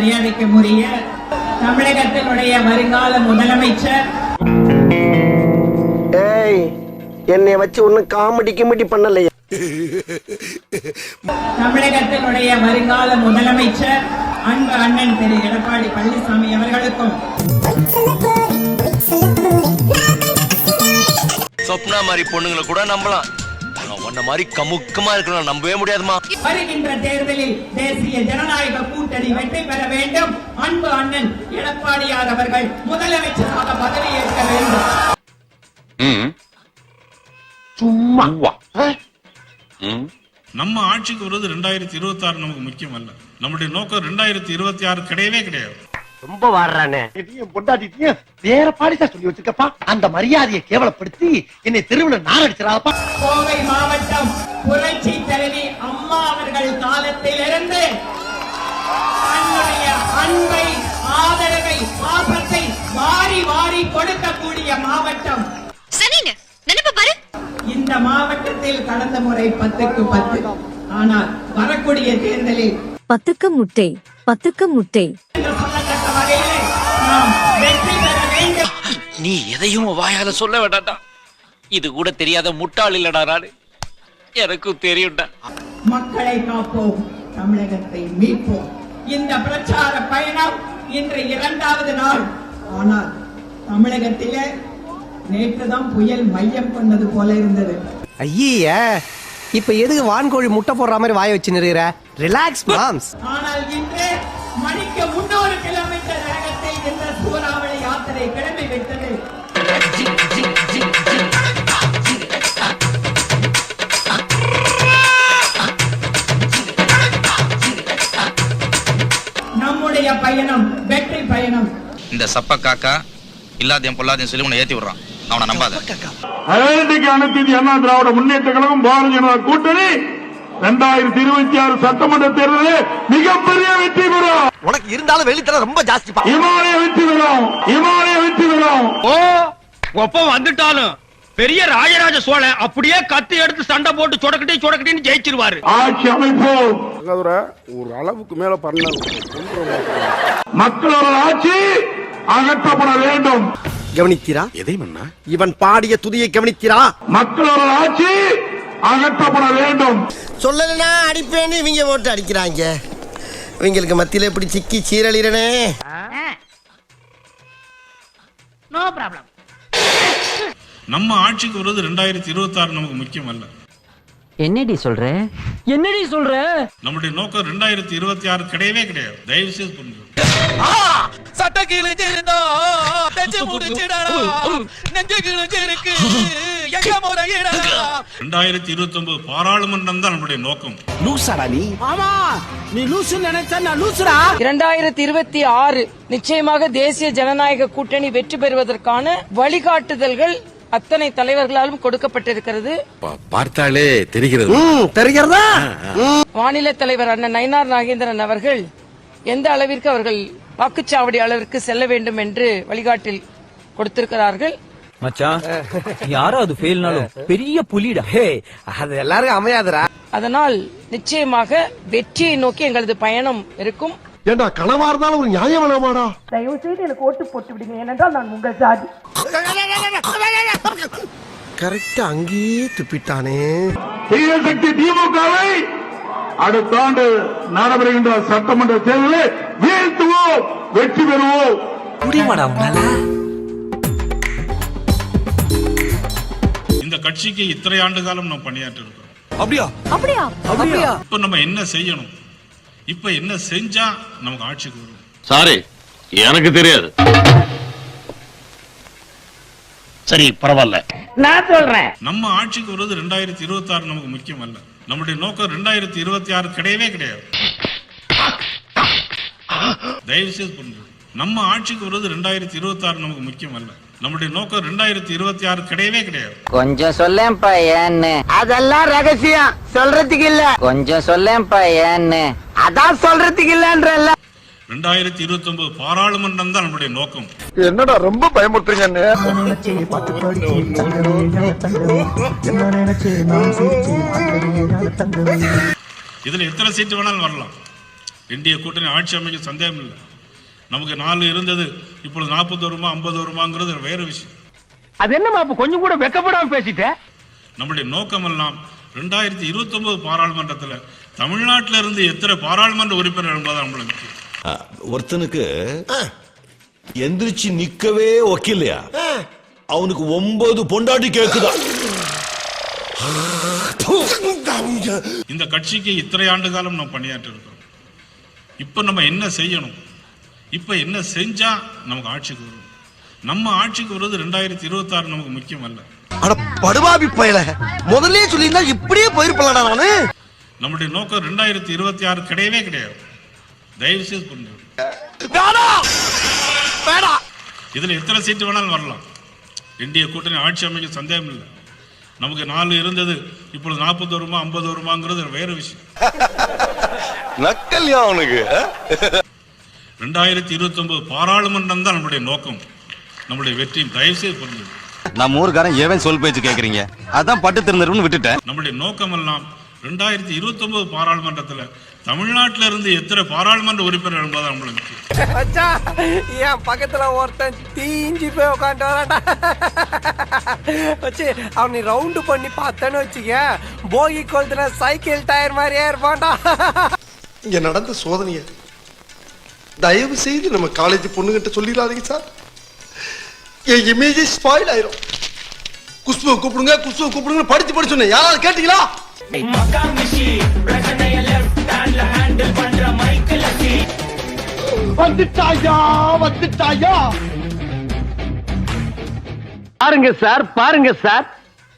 உரிய தமிழகத்தினுடைய வருங்கால முதலமைச்சர். ஏய் என்னைய வச்சு ஒன்னும் காமெடி கிமெடி பண்ணலையே? தமிழகத்தினுடைய வருங்கால முதலமைச்சர் அன்பு அண்ணன் திரு எடப்பாடி பழனிசாமி அவர்களுக்கும். சொப்னா மாதிரி பொண்ணுங்களை கூட நம்பலாம். உன்ன மாதிரி கமுக்கமா இருக்கணும் நம்பவே முடியாதுமா வருகின்ற தேர்தலில் தேசிய ஜனநாயக கூட்டணி வெற்றி பெற வேண்டும். அன்பு அண்ணன் எடப்பாடியார் அவர்கள் முதலமைச்சராக பதவியேற்க வேண்டும். சும்மா. நம்ம ஆட்சிக்கு வருவது ரெண்டாயிரத்தி இருபத்தி ஆறு நமக்கு முக்கியம் அல்ல நம்முடைய நோக்கம் ரெண்டாயிரத்தி இருபத்தி ஆறு கிடையவே கிடையாது. ரொம்ப வாடுறானே. பொண்டாட்டியும் வேற பாடிசா சொல்லி வச்சிருக்கப்பா. அந்த மரியாதையை கேவலப்படுத்தி என்னை தெருவில் நாரடிச்சிடாதப்பா கோவை மாவட்டம் புரட்சி தலைவி அம்மா அவர்கள் காலத்திலிருந்து தன்னுடைய அன்பை ஆதரவை பாசத்தை வாரி வாரி கொடுக்கக்கூடிய மாவட்டம். இந்த மாவட்டத்தில் கடந்த முறை பத்துக்கு பத்து ஆனால் வரக்கூடிய தேர்தலில் பத்துக்கு முட்டை பத்துக்கு முட்டை. நீ எதையும் வாயால சொல்ல வேண்டாம்டா. இது கூட தெரியாத முட்டாள் இல்லடா நாடு எனக்கும் தெரியும்டா. மக்களை காப்போம் தமிழகத்தை மீட்போம். இந்த பிரச்சார பயணம் இன்று இரண்டாவது நாள். ஆனால் தமிழகத்திலே நேற்றுதான் புயல் மையம் கொண்டது போல இருந்தது. ஐய இப்ப எதுக்கு வான்கோழி முட்டை போடுற மாதிரி வாய வச்சு நிறுகிற ரிலாக்ஸ் மாம்ஸ் ஆனால் இன்று மணிக்கு இந்த யாத்திரை கிளம்பி விட்டது நம்முடைய பயணம் வெற்றி பயணம். இந்த சப்ப காக்கா இல்லாதையும் பொல்லாதையும் சொல்லி உன்னை ஏத்தி விடுறான். அவனை நம்பாத. அனைத்துக்கு அனைத்து இந்திய அண்ணா திராவிட முன்னேற்ற கழகம் பாரதிய ஜனதா கூட்டணி? ரெண்டாயிரத்தி இருபத்தி ஆறு சட்டமன்ற தேர்தலில் மிகப்பெரிய வெற்றி பெறும். உனக்கு இருந்தாலும் வெளித்தர ரொம்ப ஜாஸ்திப்பா இமாலய வெற்றி பெறும். இமாலய வெற்றி பெறும். ஓ ஒப்ப வந்துட்டாலும் பெரிய ராஜராஜ சோழன் அப்படியே கத்தி எடுத்து சண்டை போட்டு சொடக்கட்டி சொடக்கட்டின்னு ஜெயிச்சிருவாரு. ஆட்சி ஒரு அளவுக்கு மேல பண்ண மக்களோட ஆட்சி அகற்றப்பட வேண்டும். கவனித்தீரா? எதை மன்னா? இவன் பாடிய துதியை கவனித்தீரா? மக்களோட ஆட்சி அகற்றப்பட வேண்டும். சொல்லலனா அடிப்பேன்னு இவங்க ஓட்டு அடிக்கிறாங்க. இவங்களுக்கு மத்தியில இப்படி சிக்கி சீரழிறனே? நம்ம ஆட்சிக்கு வருவது ரெண்டாயிரத்தி இருபத்தி ஆறு நமக்கு முக்கியம் அல்ல. என்னடி சொல்ற? என்னடி சொல்ற? நம்முடைய நோக்கம் ரெண்டாயிரத்தி இருபத்தி ஆறு கிடையவே கிடையாது. தயவு செய்து சட்ட கிழிஞ்சிருந்தா நெஞ்சு கிழிஞ்சிருக்கு எங்க ரெண்டாயிரத்தி இருபத்தி ஒன்பது பாராளுமன்றம் தான் நம்முடைய நோக்கம். லூசாடா நீ? இரண்டாயிரத்தி இருபத்தி ஆறு நிச்சயமாக தேசிய ஜனநாயக கூட்டணி வெற்றி பெறுவதற்கான வழிகாட்டுதல்கள் அத்தனை தலைவர்களாலும் கொடுக்கப்பட்டிருக்கிறது. பார்த்தாலே தெரிகிறது. தெரிகிறதா? மாநில தலைவர் அண்ணன் நயினார் நாகேந்திரன் அவர்கள் எந்த அளவிற்கு அவர்கள் வாக்குச்சாவடி அளவிற்கு செல்ல வேண்டும் என்று வழிகாட்டில் கொடுத்திருக்கிறார்கள்? மச்சான் யாரோ அது ஃபெயில்னாலும் பெரிய புலிடா. ஹே அது எல்லாருக்கும் அமையாதுடா. அதனால் நிச்சயமாக வெற்றியை நோக்கி எங்களது பயணம் இருக்கும். ஏண்டா கனவா இருந்தாலும் ஒரு நியாயம் வேணாமாடா? தயவு செய்து எனக்கு ஓட்டு போட்டு விடுங்க. ஏனென்றால் நான் உங்கள் ஜாதி. கரெக்டா அங்கேயே துப்பிட்டானே. தீய சக்தி திமுகவை அடுத்த ஆண்டு நடைபெறுகின்ற சட்டமன்ற தேர்தலில் வீழ்த்துவோம் வெற்றி பெறுவோம். முடியுமாடா உன்னால? இந்த கட்சிக்கு இத்தனை ஆண்டு காலம் நாம் பணியாற்றி இருக்கிறோம் அப்படியா? இப்ப நம்ம என்ன செய்யணும்? இப்ப என்ன செஞ்சா நமக்கு ஆட்சிக்கு வரும்? சாரி எனக்கு தெரியாது. சரி பரவாயில்ல. நம்ம ஆட்சிக்கு வருவது ரெண்டாயிரத்தி இருபத்தி ஆறு நமக்கு முக்கியம் அல்ல. நம்முடைய நோக்கம் ரெண்டாயிரத்தி இருபத்தி ஆறு கிடையவே கிடையாது. தயவு செய்து நம்ம ஆட்சிக்கு வருவது ரெண்டாயிரத்தி இருபத்தி ஆறு நமக்கு முக்கியம் அல்ல. நம்முடைய நோக்கம் ரெண்டாயிரத்தி இருபத்தி ஆறு கிடையவே கிடையாது. கொஞ்சம் சொல்லேன்ப்பா ஏன்னு அதெல்லாம் ரகசியம். சொல்றதுக்கு இல்ல. கொஞ்சம் சொல்லேன்ப்பா ஏன்னு அதான் சொல்றதுக்கு இல்லன்றல்ல. ரெண்டாயிரத்தி இருபத்தி ஒன்பது பாராளுமன்றம் தான் நம்முடைய நோக்கம். என்னடா ரொம்ப பயமுறுத்துறீங்க இதுல எத்தனை சீட்டு வேணாலும் வரலாம். இந்திய கூட்டணி ஆட்சி அமைக்க சந்தேகம் இல்லை நமக்கு நாலு இருந்தது. இப்பொழுது நாற்பது வருமா ஐம்பது வருமாங்கிறது வேற விஷயம். அது என்னமா அப்ப கொஞ்சம் கூட வெக்கப்படாம பேசிட்ட? நம்முடைய நோக்கமெல்லாம் ரெண்டாயிரத்தி இருபத்தி ஒன்பது பாராளுமன்றத்தில் தமிழ்நாட்டில இருந்து எத்தனை பாராளுமன்ற உறுப்பினர் என்பது நம்மளுக்கு. ஒருத்தனுக்கு எந்திரிச்சு நிக்கவே ஒக்கில்லையா அவனுக்கு ஒன்பது பொண்டாட்டி கேக்குதா? இந்த கட்சிக்கு இத்தனை ஆண்டு காலம் நம்ம பணியாற்றி இருக்கிறோம் இப்ப நம்ம என்ன செய்யணும்? இப்ப என்ன செஞ்சா நமக்கு ஆட்சிக்கு வரும்? நம்ம ஆட்சிக்கு வருவது ரெண்டாயிரத்தி இருபத்தி ஆறு நமக்கு முக்கியம் அல்ல. அட படுபாபி பயல. முதல்லயே சொல்லியிருந்தா இப்படியே போயிருப்பலடா நானு நம்முடைய நோக்கம் ரெண்டாயிரத்தி இருபத்தி ஆறு கிடையவே கிடையாது. தயவு செய்து புரிஞ்சு இதுல எத்தனை சீட்டு வேணாலும் வரலாம். இந்திய கூட்டணி ஆட்சி அமைக்க சந்தேகம் இல்லை. நமக்கு நாலு இருந்தது இப்பொழுது நாற்பது வருமா ஐம்பது வருமாங்கிறது வேற விஷயம். நக்கல்யா அவனுக்கு. ரெண்டாயிரத்தி இருபத்தி ஒன்பது பாராளுமன்றம் தான் நம்முடைய நோக்கம். நம்முடைய வெற்றி தயவு செய்து புரிஞ்சு நம்ம ஊருக்காரன் ஏவன் சொல் பேச்சு கேக்குறீங்க. அதான் பட்டு திருந்தருன்னு விட்டுட்டேன். நம்முடைய நோக்கமெல்லாம் ரெண்டாயிரத்தி இருபத்தி ஒன்பது பாராளுமன்றத்தில் தமிழ்நாட்டில இருந்து எத்தனை பாராளுமன்ற உறுப்பினர் என்பது நம்மளுக்கு. என் பக்கத்துல ஒருத்தன் தீஞ்சு போய் உட்காந்து வரான்டா. வச்சு அவனை ரவுண்டு பண்ணி பார்த்தேன்னு வச்சுக்க போகி கொளுத்துன சைக்கிள் டயர் மாதிரியே இருப்பான்டா. இங்க நடந்த சோதனைய தயவு செய்து நம்ம காலேஜ் பொண்ணுகிட்ட சொல்லிடாதீங்க சார். என் இமேஜ் ஸ்பாயில் ஆயிரும். குஷ்புவை கூப்பிடுங்க குஷ்புவை கூப்பிடுங்க படிச்சு படிச்சு சொன்னேன். யாராவது கேட்டீங்களா? வந்துட்டாயா வந்துட்டாயா? பாருங்க சார் பாருங்க சார்.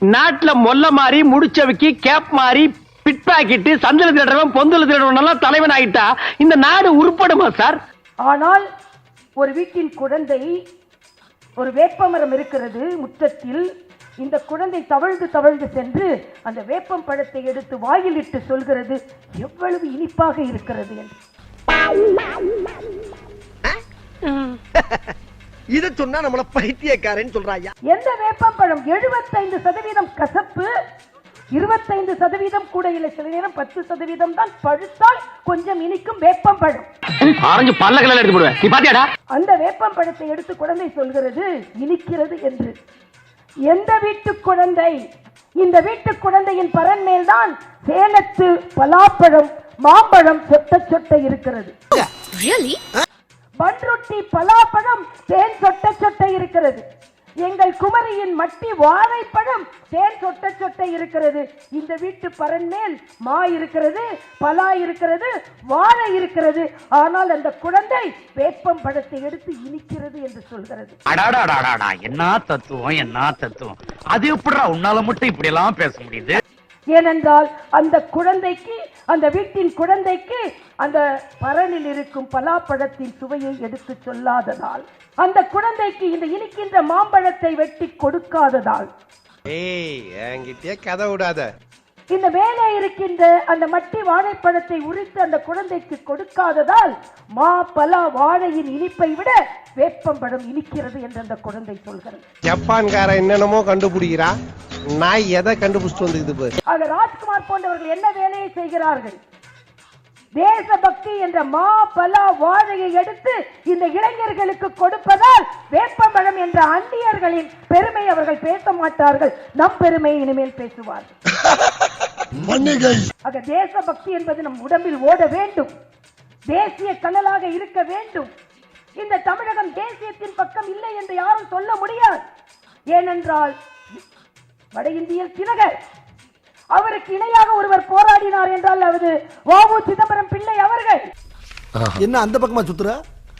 நாட்டுல மொல்ல மாறி முடிச்சவைக்கு கேப் மாறி பிட் பாக்கெட்டு சந்தில திருடுறவன் பொந்துல திருடுறவன் எல்லாம் தலைவன் ஆயிட்டா இந்த நாடு உருப்படுமா சார்? ஆனால் ஒரு வீட்டின் குழந்தை ஒரு வேப்பமரம் இருக்கிறது முற்றத்தில் இந்த குழந்தை தவழ்ந்து தவழ்ந்து சென்று அந்த வேப்பம் பழத்தை எடுத்து வாயில் இட்டு சொல்கிறது எவ்வளவு இனிப்பாக இருக்கிறது என்று. இத சொன்னா நம்மள பைத்தியக்காரன்னு சொல்றாயா எந்த வேப்பம்பழம் எழுபத்தைந்து சதவீதம் கசப்பு இருபத்தைந்து சதவீதம் கூட இல்லை. சில நேரம் பத்து சதவீதம் தான் பழுத்தால் கொஞ்சம் இனிக்கும் வேப்பம்பழம் ஆரஞ்சு பல்ல எடுத்து போடுவேன். நீ பாத்தியாடா? அந்த வேப்பம்பழத்தை எடுத்து குழந்தை சொல்கிறது இனிக்கிறது என்று. எந்த வீட்டு குழந்தை? இந்த வீட்டு குழந்தையின் பரன் மேல்தான் சேலத்து பலாப்பழம் மாம்பழம் சொட்ட சொட்ட இருக்கிறது. பன்ருட்டி பலாப்பழம் தேன் சொட்ட சொட்ட இருக்கிறது. எங்கள் குமரியின் மட்டி வாழைப்பழம் தேன் சொட்ட சொட்ட இருக்கிறது. இந்த வீட்டு பரன் மேல் மா இருக்கிறது பலா இருக்கிறது வாழை இருக்கிறது. ஆனால் அந்த குழந்தை வேப்பம் பழத்தை எடுத்து இனிக்கிறது என்று சொல்கிறது. அடாடாடாடாடா என்ன தத்துவம் என்ன தத்துவம்? அது எப்படிடா உன்னால மட்டும் இப்படி எல்லாம் பேச முடியுது? ஏனென்றால் அந்த குழந்தைக்கு அந்த வீட்டின் குழந்தைக்கு அந்த பரனில் இருக்கும் பலாப்பழத்தின் சுவையை எடுத்து சொல்லாததால் அந்த குழந்தைக்கு இந்த இனிக்கின்ற மாம்பழத்தை வெட்டி கொடுக்காததால். கதை விடாத. இந்த மேலே இருக்கின்ற அந்த மட்டி வாழைப்பழத்தை உரித்து அந்த குழந்தைக்கு கொடுக்காததால் மா பலா வாழையின் இனிப்பை விட வேப்பம்பழம் இனிக்கிறது என்று அந்த குழந்தை சொல்கிறது. ஜப்பான்கார என்னென்னமோ கண்டுபிடிக்கிறா நான் எதை கண்டுபிடிச்சிட்டு வந்துக்குது ஆக ராஜ்குமார் போன்றவர்கள் என்ன வேலையை செய்கிறார்கள்? தேசபக்தி என்ற மா பலா வாழையை எடுத்து இந்த இளைஞர்களுக்கு கொடுப்பதால் வேப்பம்பழம் என்ற அந்நியர்களின் பெருமை அவர்கள் பேச மாட்டார்கள். நம் பெருமையை இனிமேல் பேசுவார்கள். ஆக தேசபக்தி என்பது நம் உடம்பில் ஓட வேண்டும். தேசிய கனலாக இருக்க வேண்டும். இந்த தமிழகம் தேசியத்தின் பக்கம் இல்லை என்று யாரும் சொல்ல முடியாது. ஏனென்றால் வட இந்தியில் திலகர் அவருக்கு இணையாக ஒருவர் போராடினார் என்றால் அது வாவு சிதம்பரம் பிள்ளை அவர்கள். என்ன அந்த பக்கமா சுத்துற?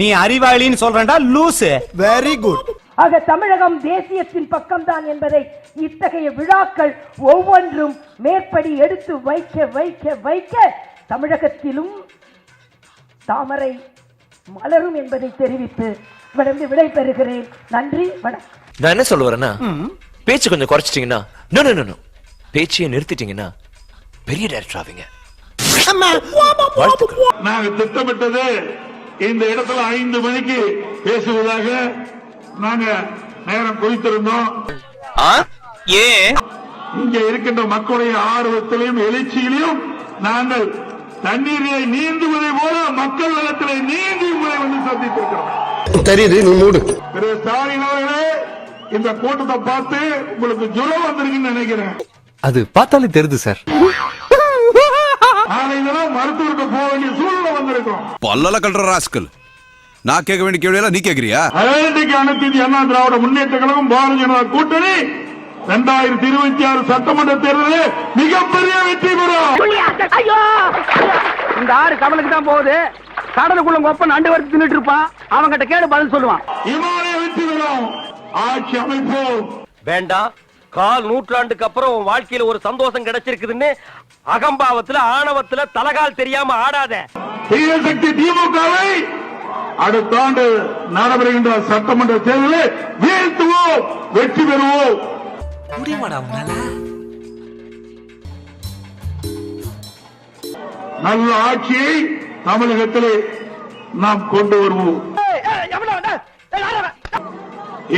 நீ அறிவாளின்னு சொல்றேன்டா லூசு. வெரி குட் ஆக தமிழகம் தேசியத்தின் பக்கம்தான் என்பதை இத்தகைய விழாக்கள் ஒவ்வொன்றும் மேற்படி எடுத்து வைக்க வைக்க வைக்க தமிழகத்திலும் தாமரை மலரும் என்பதை தெரிவித்து விடைந்து விடை பெறுகிறேன் நன்றி வணக்கம். நான் என்ன சொல்ல வரேன்னா பேச்சு கொஞ்சம் குறைச்சிட்டீங்கன்னா நோ நோ நோ, நோ பேச்சையே நிறுத்திட்டீங்கன்னா பெரிய டேரக்டர் ஆவீங்க. நாங்க திட்டமிட்டது இந்த இடத்துல ஐந்து மணிக்கு பேசுவதாக நாங்க நேரம் குறித்திருந்தோம். ஏன் இங்க இருக்கின்ற மக்களுடைய ஆர்வத்திலையும் எழுச்சியிலையும் நாங்கள் தண்ணீரை நீந்துவதை போல மக்கள் வெள்ளத்திலே நீந்தி உங்களை வந்து சந்தித்திருக்கிறோம் தெரியுது நீ மூடு. திரு ஸ்டாலின் அவர்களே இந்த கூட்டத்தை பார்த்து உங்களுக்கு ஜுரம் வந்திருக்குன்னு நினைக்கிறேன். அது பார்த்தாலே தெரியுது சார். மருத்துவருக்கு போக வேண்டிய சூழ்நிலை வந்திருக்கிறோம் பல்லல கல்ற ராஸ்கல். நான் கேட்க வேண்டிய கேள்வியெல்லாம் நீ கேக்குறியா அனைத்துக்கு அனைத்து இந்திய அண்ணா திராவிட முன்னேற்ற கழகம் பாரதிய ஜனதா கூட்டணி. இரண்டாயிரத்தி இருபத்தி ஆறு சட்டமன்ற தேர்தலில் மிகப்பெரிய வெற்றி பெறும். ஐயோ! இந்த ஆறு கடலுக்கு தான் போகுது. கடலுக்குள்ள கொப்ப நண்டு வரைக்கும் தின்னுட்டு இருப்பான். அவன்கிட்ட கேடு பதில் சொல்லுவான். இமாலய வெற்றி பெறும். ஆட்சி அமைப்போம். வேண்டாம். கால் நூற்றாண்டுக்கு அப்புறம் உன் வாழ்க்கையில ஒரு சந்தோஷம் கிடைச்சிருக்குதுன்னு அகம்பாவத்துல ஆணவத்துல தலகால் தெரியாம ஆடாத. தீய சக்தி திமுகவை அடுத்த ஆண்டு நடைபெறுகின்ற சட்டமன்ற தேர்தலில் வீழ்த்துவோம் வெற்றி பெறுவோம். நல்ல ஆட்சியை தமிழகத்திலே நாம் கொண்டு வருவோம்.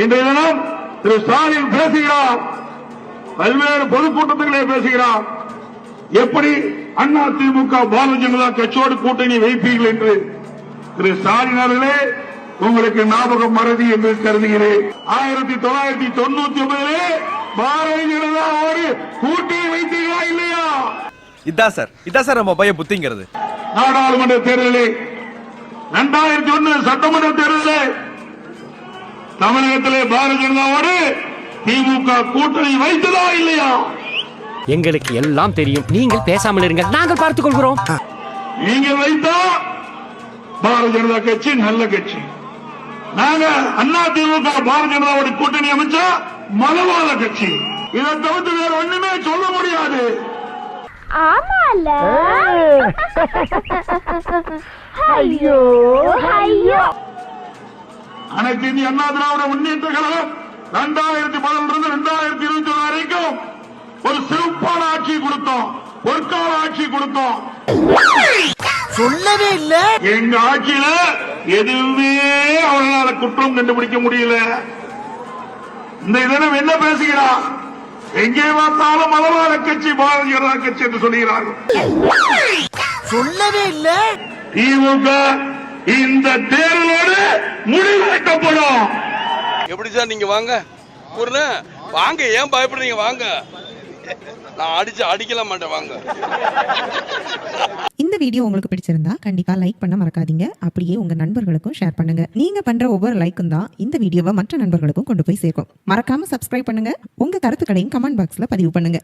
இன்றைய தினம் திரு ஸ்டாலின் பேசுகிறார். பல்வேறு பொதுக்கூட்டத்திலே பேசுகிறார். எப்படி அண்ணா திமுக பாரதிய ஜனதா கட்சியோடு கூட்டணி வைப்பீர்கள் என்று? திரு ஸ்டாலின் அவர்களே உங்களுக்கு ஞாபகம் மறதி என்று கருதுகிறேன். ஆயிரத்தி தொள்ளாயிரத்தி தொண்ணூத்தி ஒன்பதிலே பாரதிய ஜனதாவோடு கூட்டணி வைத்தீர்களா இல்லையா? இதான் சார். இதான் சார் நம்ம பையன் புத்திங்கிறது. நாடாளுமன்ற தேர்தலில் இரண்டாயிரத்தி ஒன்னு சட்டமன்ற தேர்தலில் தமிழகத்திலே பாரதிய ஜனதாவோடு திமுக கூட்டணி வைத்ததா இல்லையா? எங்களுக்கு எல்லாம் தெரியும். நீங்கள் பேசாமல் இருங்க நாங்கள் பார்த்துக் கொள்கிறோம். நீங்க வைத்தா பாரதிய ஜனதா கட்சி நல்ல கட்சி. நாங்க அண்ணா திமுக பாரதிய ஜனதாவோட கூட்டணி அமைச்சா மதவாத கட்சி. இதை தவிர்த்து வேற ஒண்ணுமே சொல்ல முடியாது. ஐயோ ஐயோ. அனைத்து இந்திய அண்ணா திராவிட முன்னேற்ற கழகம் இரண்டாயிரத்தி பதினொன்று இருந்து இரண்டாயிரத்தி இருபத்தி ஒன்று வரைக்கும் ஒரு சிறப்பான ஆட்சி கொடுத்தோம். பொற்கால ஆட்சி கொடுத்தோம். சொல்லவே இல்ல. எங்க ஆட்சியில எதுவுமே அவர்களால குற்றம் கண்டுபிடிக்க முடியல. இந்த தினம் என்ன பேசுகிறார் எங்கே பார்த்தாலும் மதவாத கட்சி பாரதிய ஜனதா கட்சி என்று சொல்கிறார்கள் சொல்லவே இல்ல. திமுக இந்த தேர்தலோடு முடிவு வைக்கப்படும் எப்படி சார் நீங்க வாங்க? ஒரு வாங்க ஏன் பயப்படுறீங்க? வாங்க. நான் அடிச்சு அடிக்கல மாட்டேன் வாங்க. இந்த வீடியோ உங்களுக்கு பிடிச்சிருந்தா கண்டிப்பா லைக் பண்ண மறக்காதீங்க. அப்படியே உங்க நண்பர்களுக்கும் ஷேர் பண்ணுங்க. நீங்க பண்ற ஒவ்வொரு லைக்கும் தான் இந்த வீடியோவை மற்ற நண்பர்களுக்கும் கொண்டு போய் சேர்க்கும். மறக்காம சப்ஸ்கிரைப் பண்ணுங்க. உங்க கருத்துக்களையும் கமெண்ட் பாக்ஸ்ல பதிவு பண்ணுங்க.